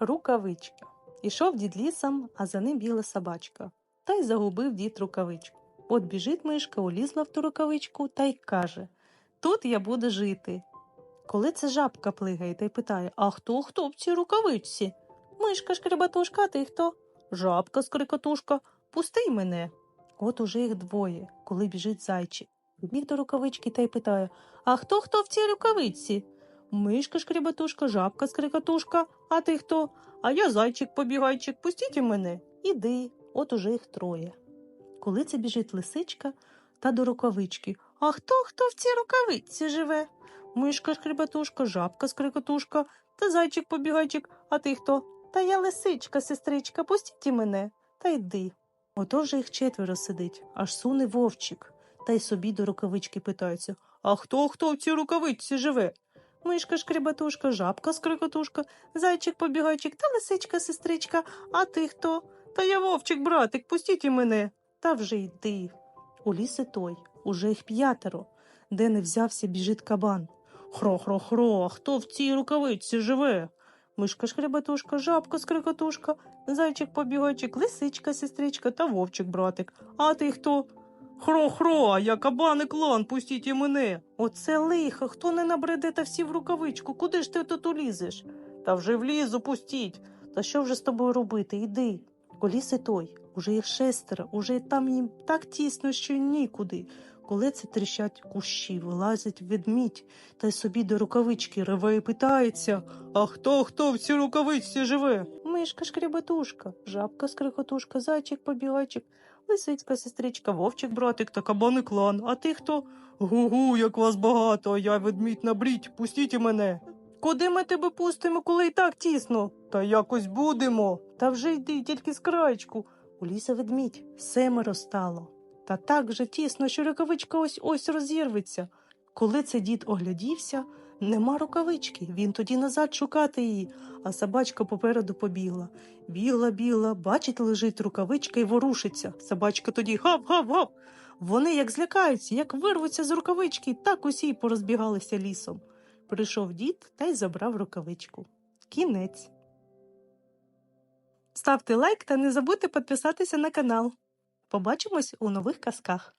Рукавички. Ішов дід лісом, а за ним біла собачка. Та й загубив дід рукавичку. От біжить мишка, улізла в ту рукавичку та й каже Тут я буду жити. Коли це жабка плигає та й питає А хто хто в цій рукавичці? Мишка шкребатушка, а ти хто? Жабка скрикотушка, пусти мене. От уже їх двоє, коли біжить зайчик. Біг до рукавички та й питає А хто хто в цій рукавичці? Мишка шкребатушка, жабка скрикотушка, а ти хто? А я зайчик побігайчик, пустіть і мене. Іди, от уже їх троє. Коли це біжить лисичка та до рукавички. А хто хто в цій рукавичці живе? Мишка шкребатушка, жабка скрикотушка та зайчик побігайчик, а ти хто? Та я лисичка, сестричка, пустіть і мене, та йди. Ото вже їх четверо сидить, аж суне вовчик, та й собі до рукавички питається А хто хто в цій рукавичці живе? Мишка шкребатушка, жабка скрикотушка, зайчик побігайчик та лисичка сестричка, а ти хто? Та я вовчик, братик, пустіть і мене. Та вже йди. У ліс і той, уже їх п'ятеро, де не взявся біжить кабан. Хро-хро-хро, хто в цій рукавичці живе? Мишка шкребатушка, жабка скрикотушка, зайчик побігайчик, лисичка сестричка та вовчик братик. А ти хто? Хро-хро, а я кабан і клан, пустіть і мене. Оце лихо, хто не набреде та всі в рукавичку, куди ж ти тут улізеш? Та вже влізу, пустіть. Та що вже з тобою робити? Іди. Коліс і той, уже їх шестеро, уже там їм так тісно, що й нікуди. Коли це тріщать кущі, вилазить ведмідь, та й собі до рукавички реве і питається А хто хто в цій рукавичці живе? Мишка шкребатушка, жабка скрикотушка, зайчик побігайчик, лисицька сестричка, вовчик братик та кабан і клан. А ти хто? Гу-гу, як вас багато, а я ведмідь набріть, пустіть і мене. Куди ми тебе пустимо, коли і так тісно? Та якось будемо. Та вже йди, тільки з краєчку. У ліса ведмідь семеро стало. Та так же тісно, що рукавичка ось ось розірветься. Коли це дід оглядівся, нема рукавички. Він тоді назад шукати її, а собачка попереду побігла. Бігла, бігла, бачить, лежить рукавичка і ворушиться. Собачка тоді гав-гав-гав. Вони як злякаються, як вирвуться з рукавички, так усі й порозбігалися лісом. Прийшов дід та й забрав рукавичку. Кінець. Ставте лайк та не забудьте підписатися на канал. Побачимось у нових казках.